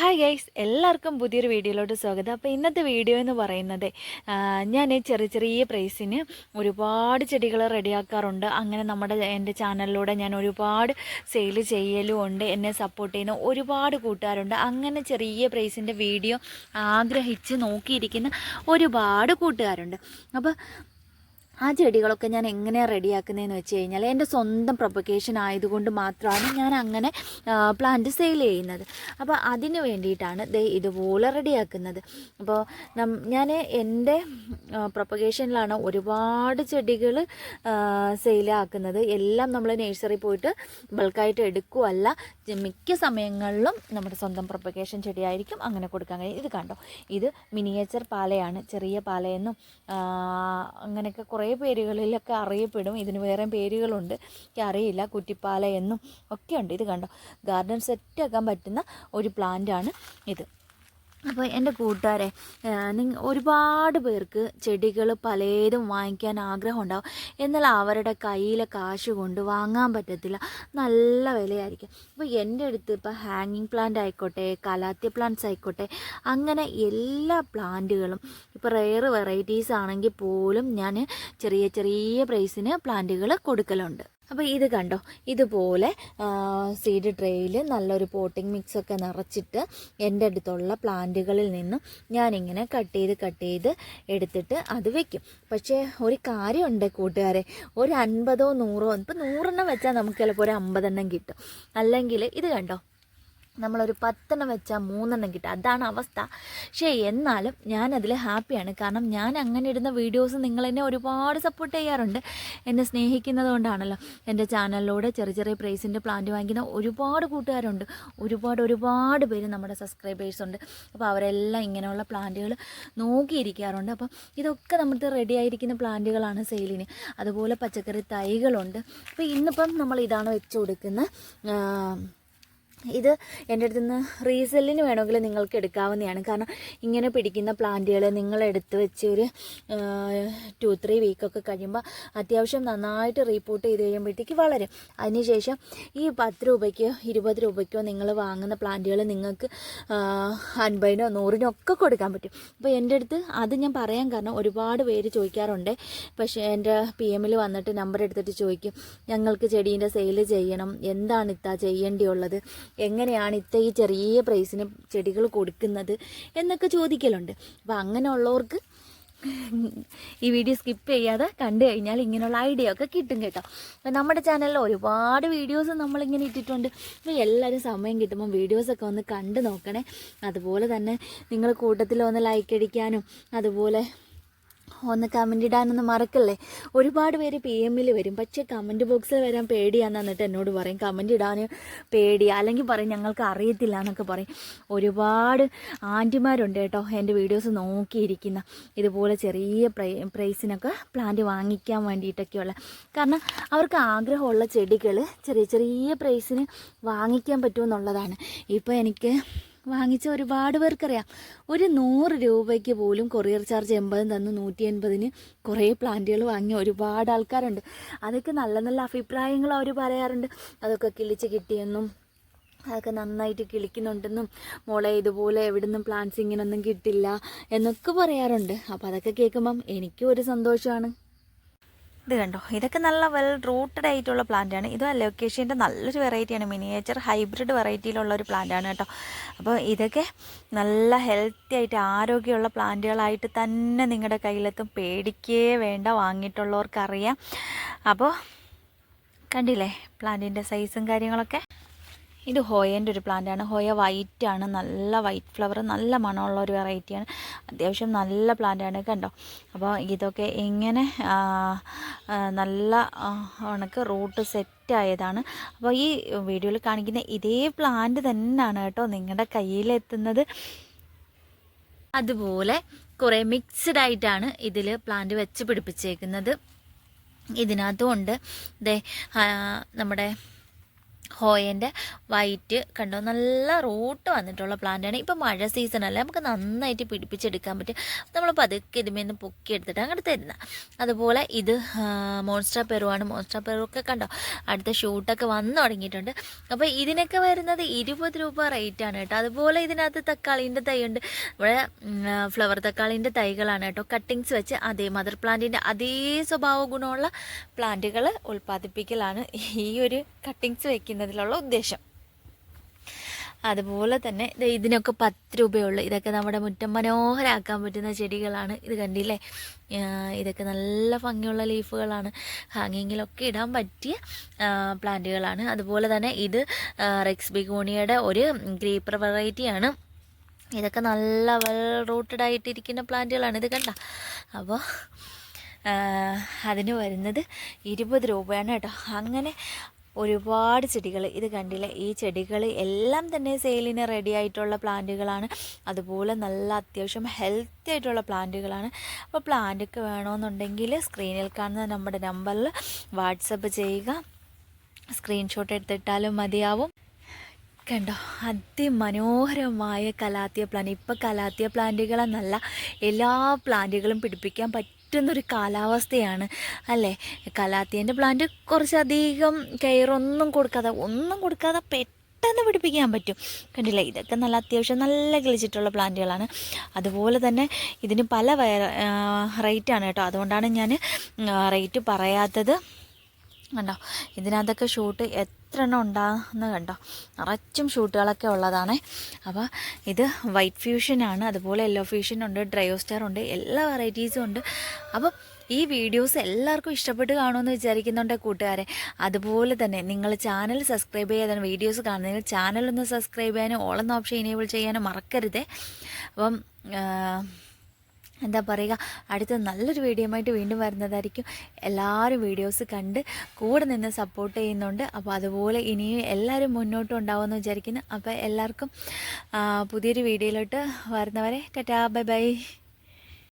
Hi guys എല്ലാവർക്കും പുതിയൊരു വീഡിയോയിലോട്ട് സ്വാഗതം. അപ്പോൾ ഇന്നത്തെ വീഡിയോ എന്ന് പറയുന്നത് ഞാൻ ചെറിയ ചെറിയ പ്രൈസിന് ഒരുപാട് ചെടികൾ റെഡിയാക്കാറുണ്ട് അങ്ങനെ നമ്മുടെ എന്റെ ചാനലിലൂടെ ഞാൻ ഒരുപാട് സെയിൽ ചെയ്യലും ഉണ്ട് എന്നെ സപ്പോർട്ട് ചെയ്യുന്ന ഒരുപാട് കൂട്ടുകാരുണ്ട്. അങ്ങനെ ചെറിയ പ്രൈസിന്റെ വീഡിയോ ആഗ്രഹിച്ച് നോക്കിയിരിക്കുന്ന ഒരുപാട് കൂട്ടുകാരുണ്ട്. അപ്പോൾ ആ ചെടികളൊക്കെ ഞാൻ എങ്ങനെയാണ് റെഡിയാക്കുന്നതെന്ന് വെച്ച് കഴിഞ്ഞാൽ എന്റെ സ്വന്തം പ്രൊപ്പഗേഷൻ ആയതുകൊണ്ട് മാത്രമാണ് ഞാൻ അങ്ങനെ പ്ലാന്റ് സെയിൽ ചെയ്യുന്നത്. അപ്പോൾ അതിന് വേണ്ടിയിട്ടാണ് ദേ ഇതുപോലെ റെഡിയാക്കുന്നത്. അപ്പോൾ ഞാൻ എന്റെ പ്രൊപ്പഗേഷനിലാണ് ഒരുപാട് ചെടികൾ സെയിലാക്കുന്നത് എല്ലാം നമ്മൾ നേഴ്സറി പോയിട്ട് ബൾക്കായിട്ട് എടുക്കുകയല്ല മിക്ക സമയങ്ങളിലും നമ്മുടെ സ്വന്തം പ്രൊപ്പഗേഷൻ ചെടിയായിരിക്കും അങ്ങനെ കൊടുക്കാൻ കഴിയും. ഇത് കണ്ടോ? ഇത് മിനിയേച്ചർ പാലയാണ് ചെറിയ പാലയെന്നും അങ്ങനെയൊക്കെ കുറേ പേരുകളിലൊക്കെ അറിയപ്പെടും. ഇതിന് വേറെ പേരുകളുണ്ട്. എനിക്ക് അറിയില്ല. കുറ്റിപ്പാല എന്നും ഒക്കെ ഉണ്ട്. ഇത് കണ്ടോ? ഗാർഡൻ സെറ്റാക്കാൻ പറ്റുന്ന ഒരു പ്ലാന്റാണ് ഇത്. അപ്പോൾ എന്റെ കൂട്ടുകാരെ നിങ്ങ ഒരുപാട് പേർക്ക് ചെടികൾ പലതും വാങ്ങിക്കാൻ ആഗ്രഹമുണ്ടാവും. എന്നാൽ അവരുടെ കയ്യിലെ കാശ് കൊണ്ട് വാങ്ങാൻ പറ്റത്തില്ല. നല്ല വിലയായിരിക്കും. അപ്പോൾ എന്റെ അടുത്ത് ഇപ്പോൾ ഹാങ്ങിങ് പ്ലാന്റ് ആയിക്കോട്ടെ കലാത്തിയ പ്ലാന്റ്സ് ആയിക്കോട്ടെ അങ്ങനെ എല്ലാ പ്ലാന്റുകളും ഇപ്പോൾ റെയർ വെറൈറ്റീസ് ആണെങ്കിൽ പോലും ഞാൻ ചെറിയ ചെറിയ പ്രൈസിന് പ്ലാന്റുകൾ കൊടുക്കലുണ്ട്. അപ്പോൾ ഇത് കണ്ടോ? ഇതുപോലെ സീഡ് ട്രേയിൽ നല്ലൊരു പോട്ടിംഗ് മിക്സൊക്കെ നിറച്ചിട്ട് എന്റെ അടുത്തുള്ള പ്ലാന്റുകളിൽ നിന്നും ഞാനിങ്ങനെ കട്ട് ചെയ്ത് കട്ട് ചെയ്ത് എടുത്തിട്ട് അത് വെക്കും. പക്ഷേ ഒരു കാര്യമുണ്ട് കൂട്ടുകാരെ. ഒരു അൻപതോ നൂറോ ഇപ്പം നൂറെണ്ണം വെച്ചാൽ നമുക്ക് ചിലപ്പോൾ ഒരു അമ്പതെണ്ണം കിട്ടും. അല്ലെങ്കിൽ ഇത് കണ്ടോ? നമ്മളൊരു പത്തെണ്ണം വെച്ചാൽ മൂന്നെണ്ണം കിട്ടും. അതാണ് അവസ്ഥ. പക്ഷേ എന്നാലും ഞാനതിൽ ഹാപ്പിയാണ്. കാരണം ഞാൻ അങ്ങനെ ഇടുന്ന വീഡിയോസ് നിങ്ങൾ എന്നെ ഒരുപാട് സപ്പോർട്ട് ചെയ്യാറുണ്ട്. എന്നെ സ്നേഹിക്കുന്നത് കൊണ്ടാണല്ലോ. എന്റെ ചാനലിലൂടെ ചെറിയ ചെറിയ പ്രൈസിന്റെ പ്ലാന്റ് വാങ്ങിക്കുന്ന ഒരുപാട് കൂട്ടുകാരുണ്ട്. ഒരുപാട് ഒരുപാട് പേര് നമ്മുടെ സബ്സ്ക്രൈബേഴ്സ് ഉണ്ട്. അപ്പോൾ അവരെല്ലാം ഇങ്ങനെയുള്ള പ്ലാന്റുകൾ നോക്കിയിരിക്കാറുണ്ട്. അപ്പം ഇതൊക്കെ നമ്മുടെ റെഡി ആയിരിക്കുന്ന പ്ലാന്റുകളാണ് സെയിലിന് അതുപോലെ പച്ചക്കറി തൈകളുണ്ട്. അപ്പോൾ ഇന്നിപ്പം നമ്മൾ ഇതാണ് വെച്ച് കൊടുക്കുന്ന ഇത് എന്റെ അടുത്ത് നിന്ന് റീസെല്ലിന് വേണമെങ്കിൽ നിങ്ങൾക്ക് എടുക്കാവുന്നതാണ്. കാരണം ഇങ്ങനെ പിടിക്കുന്ന പ്ലാന്റുകൾ നിങ്ങൾ എടുത്ത് വെച്ച് ഒരു ടു ത്രീ വീക്കൊക്കെ കഴിയുമ്പോൾ അത്യാവശ്യം നന്നായിട്ട് റീപ്പോർട്ട് ചെയ്ത് കഴിയുമ്പോഴത്തേക്ക് വളരും. അതിനുശേഷം ഈ പത്ത് രൂപയ്ക്കോ ഇരുപത് രൂപയ്ക്കോ നിങ്ങൾ വാങ്ങുന്ന പ്ലാന്റുകൾ നിങ്ങൾക്ക് അൻപതിനോ നൂറിനോ ഒക്കെ കൊടുക്കാൻ പറ്റും. അപ്പോൾ എന്റെ അടുത്ത് അത് ഞാൻ പറയാൻ കാരണം ഒരുപാട് പേര് ചോദിക്കാറുണ്ട്. പക്ഷേ എന്റെ പി എമ്മിൽ വന്നിട്ട് നമ്പർ എടുത്തിട്ട് ചോദിക്കും ഞങ്ങൾക്ക് ചെടീന്റെ സെയിൽ ചെയ്യണം. എന്താണ് ഇത്താ ചെയ്യേണ്ടിയുള്ളത്? എങ്ങനെയാണ് ഇത്ത ഈ ചെറിയ പ്രൈസിന് ചെടികൾ കൊടുക്കുന്നത് എന്നൊക്കെ ചോദിക്കലുണ്ട്. അപ്പോൾ അങ്ങനെയുള്ളവർക്ക് ഈ വീഡിയോ സ്കിപ്പ് ചെയ്യാതെ കണ്ടു കഴിഞ്ഞാൽ ഇങ്ങനെയുള്ള ഐഡിയ ഒക്കെ കിട്ടും കേട്ടോ. അപ്പം നമ്മുടെ ചാനലിൽ ഒരുപാട് വീഡിയോസ് നമ്മളിങ്ങനെ ഇട്ടിട്ടുണ്ട്. അപ്പോൾ എല്ലാവരും സമയം കിട്ടുമ്പോൾ വീഡിയോസൊക്കെ ഒന്ന് കണ്ടു നോക്കണേ. അതുപോലെ തന്നെ നിങ്ങൾ കൂട്ടത്തിൽ ഒന്ന് ലൈക്ക് അടിക്കാനും അതുപോലെ ഒന്ന് കമന്റ് ഇടാനൊന്നും മറക്കല്ലേ? ഒരുപാട് പേര് പി എമ്മിൽ വരും. പക്ഷേ കമന്റ് ബോക്സിൽ വരാൻ പേടിയാന്ന് എന്നിട്ട് എന്നോട് പറയും. കമന്റ് ഇടാൻ പേടി അല്ലെങ്കിൽ പറയും ഞങ്ങൾക്ക് അറിയത്തില്ല എന്നൊക്കെ പറയും. ഒരുപാട് ആന്റിമാരുണ്ട് കേട്ടോ എന്റെ വീഡിയോസ് നോക്കിയിരിക്കുന്ന. ഇതുപോലെ ചെറിയ പ്രൈ പ്രൈസിനൊക്കെ പ്ലാന്റ് വാങ്ങിക്കാൻ വേണ്ടിയിട്ടൊക്കെയുള്ള. കാരണം അവർക്ക് ആഗ്രഹമുള്ള ചെടികൾ ചെറിയ ചെറിയ പ്രൈസിന് വാങ്ങിക്കാൻ പറ്റുമെന്നുള്ളതാണ്. ഇപ്പോൾ എനിക്ക് വാങ്ങിച്ച ഒരുപാട് പേർക്കറിയാം. ഒരു നൂറ് രൂപയ്ക്ക് പോലും കൊറിയർ ചാർജ് എൺപതും തന്ന് നൂറ്റി എൺപതിന് കുറേ പ്ലാന്റുകൾ വാങ്ങിയ ഒരുപാട് ആൾക്കാരുണ്ട്. അതൊക്കെ നല്ല നല്ല അഭിപ്രായങ്ങൾ അവർ പറയാറുണ്ട്. അതൊക്കെ കിളിച്ച് കിട്ടിയെന്നും അതൊക്കെ നന്നായിട്ട് കിളിക്കുന്നുണ്ടെന്നും മോളെ ഇതുപോലെ എവിടുന്നും പ്ലാന്റ്സ് ഇങ്ങനൊന്നും കിട്ടില്ല എന്നൊക്കെ പറയാറുണ്ട്. അപ്പോൾ അതൊക്കെ കേൾക്കുമ്പം എനിക്കും ഒരു സന്തോഷമാണ്. ഇത് കണ്ടോ? ഇതൊക്കെ നല്ല വെൽ റൂട്ടഡ് ആയിട്ടുള്ള പ്ലാന്റ് ആണ്. ഇത് ലൊക്കേഷന്റെ നല്ലൊരു വെറൈറ്റിയാണ് മിനിയേച്ചർ ഹൈബ്രിഡ് വെറൈറ്റിയിലുള്ള ഒരു പ്ലാന്റ് ആണ് കേട്ടോ. അപ്പോൾ ഇതൊക്കെ നല്ല ഹെൽത്തി ആയിട്ട് ആരോഗ്യമുള്ള പ്ലാന്റുകളായിട്ട് തന്നെ നിങ്ങളുടെ കയ്യിലെത്തും. പേടിക്കേ വേണ്ട. വാങ്ങിയിട്ടുള്ളവർക്കറിയാം. അപ്പോൾ കണ്ടില്ലേ? പ്ലാന്റിന്റെ സൈസും കാര്യങ്ങളൊക്കെ? ഇത് ഹോയേന്റെ ഒരു പ്ലാന്റാണ് ഹോയ വൈറ്റ് ആണ്. നല്ല വൈറ്റ് ഫ്ലവർ നല്ല മണമുള്ള ഒരു വെറൈറ്റിയാണ് അത്യാവശ്യം നല്ല പ്ലാന്റാണ് കണ്ടോ? അപ്പോൾ ഇതൊക്കെ ഇങ്ങനെ നല്ല ഉണക്ക് റൂട്ട് സെറ്റ് ആയതാണ്. അപ്പോൾ ഈ വീഡിയോയിൽ കാണിക്കുന്ന ഇതേ പ്ലാന്റ് തന്നെയാണ് കേട്ടോ നിങ്ങളുടെ കയ്യിലെത്തുന്നത്. അതുപോലെ കുറേ മിക്സ്ഡ് ആയിട്ടാണ് ഇതിൽ പ്ലാന്റ് വെച്ച് പിടിപ്പിച്ചേക്കുന്നത്. ഇതിനകത്തും ഉണ്ട്. നമ്മുടെ ഹോയന്റെ വൈറ്റ് കണ്ടോ? നല്ല റൂട്ട് വന്നിട്ടുള്ള പ്ലാന്റാണ്. ഇപ്പോൾ മഴ സീസണല്ല നമുക്ക് നന്നായിട്ട് പിടിപ്പിച്ചെടുക്കാൻ പറ്റും. നമ്മൾ പതുക്കെ ഇതിമേന്ന് പൊക്കി എടുത്തിട്ട് അങ്ങോട്ട് തരുന്ന. അതുപോലെ ഇത് മോൺസ്ട്ര പെറുവാണ്. മോൺസ്ട്ര പെറുവൊക്കെ കണ്ടോ? അടുത്ത ഷൂട്ടൊക്കെ വന്നു തുടങ്ങിയിട്ടുണ്ട്. അപ്പോൾ ഇതിനൊക്കെ വരുന്നത് ഇരുപത് രൂപ റേറ്റാണ് കേട്ടോ. അതുപോലെ ഇതിനകത്ത് തക്കാളീന്റെ തൈയുണ്ട്. ഇവിടെ ഫ്ലവർ തക്കാളീന്റെ തൈകളാണ് കേട്ടോ. കട്ടിങ്സ് വെച്ച് അതേ മദർ പ്ലാന്റിന്റെ അതേ സ്വഭാവ ഗുണമുള്ള പ്ലാന്റുകൾ ഉൽപ്പാദിപ്പിക്കലാണ് ഈ ഒരു കട്ടിങ്സ് വെക്കുന്നതിലുള്ള ഉദ്ദേശം. അതുപോലെ തന്നെ ഇതിനൊക്കെ പത്ത് രൂപയുള്ളൂ. ഇതൊക്കെ നമ്മുടെ മുറ്റം മനോഹരാക്കാൻ പറ്റുന്ന ചെടികളാണ്. ഇത് കണ്ടില്ലേ? ഇതൊക്കെ നല്ല ഭംഗിയുള്ള ലീഫുകളാണ്. ഹാങ്ങിങ്ങിലൊക്കെ ഇടാൻ പറ്റിയ പ്ലാന്റുകളാണ്. അതുപോലെ തന്നെ ഇത് റെക്സ് ബിഗോണിയയുടെ ഒരു ഗ്രീപ്പർ വെറൈറ്റിയാണ്. ഇതൊക്കെ നല്ല വെൽ റൂട്ടഡ് ആയിട്ടിരിക്കുന്ന പ്ലാന്റുകളാണ്. ഇത് കണ്ട? അപ്പോൾ അതിന് വരുന്നത് ഇരുപത് രൂപയാണ് കേട്ടോ. അങ്ങനെ ഒരുപാട് ചെടികൾ ഇത് കണ്ടില്ല? ഈ ചെടികൾ എല്ലാം തന്നെ സെയിലിന് റെഡി ആയിട്ടുള്ള പ്ലാന്റുകളാണ്. അതുപോലെ നല്ല അത്യാവശ്യം ഹെൽത്തി ആയിട്ടുള്ള പ്ലാന്റുകളാണ്. അപ്പോൾ പ്ലാന്റൊക്കെ വേണമെന്നുണ്ടെങ്കിൽ സ്ക്രീനിൽ കാണുന്ന നമ്മുടെ നമ്പറിൽ വാട്സപ്പ് ചെയ്യുക. സ്ക്രീൻഷോട്ട് എടുത്തിട്ടാലും മതിയാവും. കണ്ടോ? അതിമനോഹരമായ കലാത്തിയ പ്ലാന്റ് ഇപ്പം കലാത്തിയ പ്ലാന്റുകളെന്നല്ല എല്ലാ പ്ലാന്റുകളും പിടിപ്പിക്കാൻ പറ്റുന്നൊരു കാലാവസ്ഥയാണ് അല്ലേ? കലാത്തിയന്റെ പ്ലാന്റ് കുറച്ചധികം കെയറൊന്നും കൊടുക്കാതെ ഒന്നും കൊടുക്കാതെ പെട്ടെന്ന് പിടിപ്പിക്കാൻ പറ്റും. കണ്ടില്ല? ഇതൊക്കെ നല്ല അത്യാവശ്യം നല്ല കിളിച്ചിട്ടുള്ള പ്ലാന്റുകളാണ് അതുപോലെ തന്നെ ഇതിന് പല റേറ്റാണ് കേട്ടോ. അതുകൊണ്ടാണ് ഞാൻ റേറ്റ് പറയാത്തത്. കണ്ടോ? ഇതിനകത്തൊക്കെ ഷൂട്ട് എത്ര എണ്ണം ഉണ്ടാകുന്ന കണ്ടോ. നിറച്ചും ഷൂട്ടുകളൊക്കെ ഉള്ളതാണ്. അപ്പോൾ ഇത് വൈറ്റ് ഫ്യൂഷനാണ് അതുപോലെ യെല്ലോ ഫ്യൂഷൻ ഉണ്ട് ഡ്രയോസ്റ്റാർ ഉണ്ട് എല്ലാ വെറൈറ്റീസും ഉണ്ട്. അപ്പോൾ ഈ വീഡിയോസ് എല്ലാവർക്കും ഇഷ്ടപ്പെട്ട് കാണുമെന്ന് വിചാരിക്കുന്നുണ്ട് കൂട്ടുകാരെ. അതുപോലെ തന്നെ നിങ്ങൾ ചാനൽ സബ്സ്ക്രൈബ് ചെയ്യാതെ വീഡിയോസ് കാണുന്നതിന് ചാനലൊന്ന് സബ്സ്ക്രൈബ് ചെയ്യാനും ഓളെന്ന ഓപ്ഷൻ ഇനേബിൾ ചെയ്യാനും മറക്കരുതേ. അപ്പം എന്താ പറയുക അടുത്ത നല്ലൊരു വീഡിയോ ആയിട്ട് വീണ്ടും വരുന്നതായിരിക്കും. എല്ലാവരും വീഡിയോസ് കണ്ട് കൂടെ നിന്ന് സപ്പോർട്ട് ചെയ്യുന്നുണ്ട്. അപ്പോൾ അതുപോലെ ഇനിയും എല്ലാവരും മുന്നോട്ട് ഉണ്ടാവുമെന്ന് വിചാരിക്കുന്നു. അപ്പോൾ എല്ലാവർക്കും പുതിയൊരു വീഡിയോയിലോട്ട് വരുന്നവരെ ടാറ്റാ ബൈ ബൈ.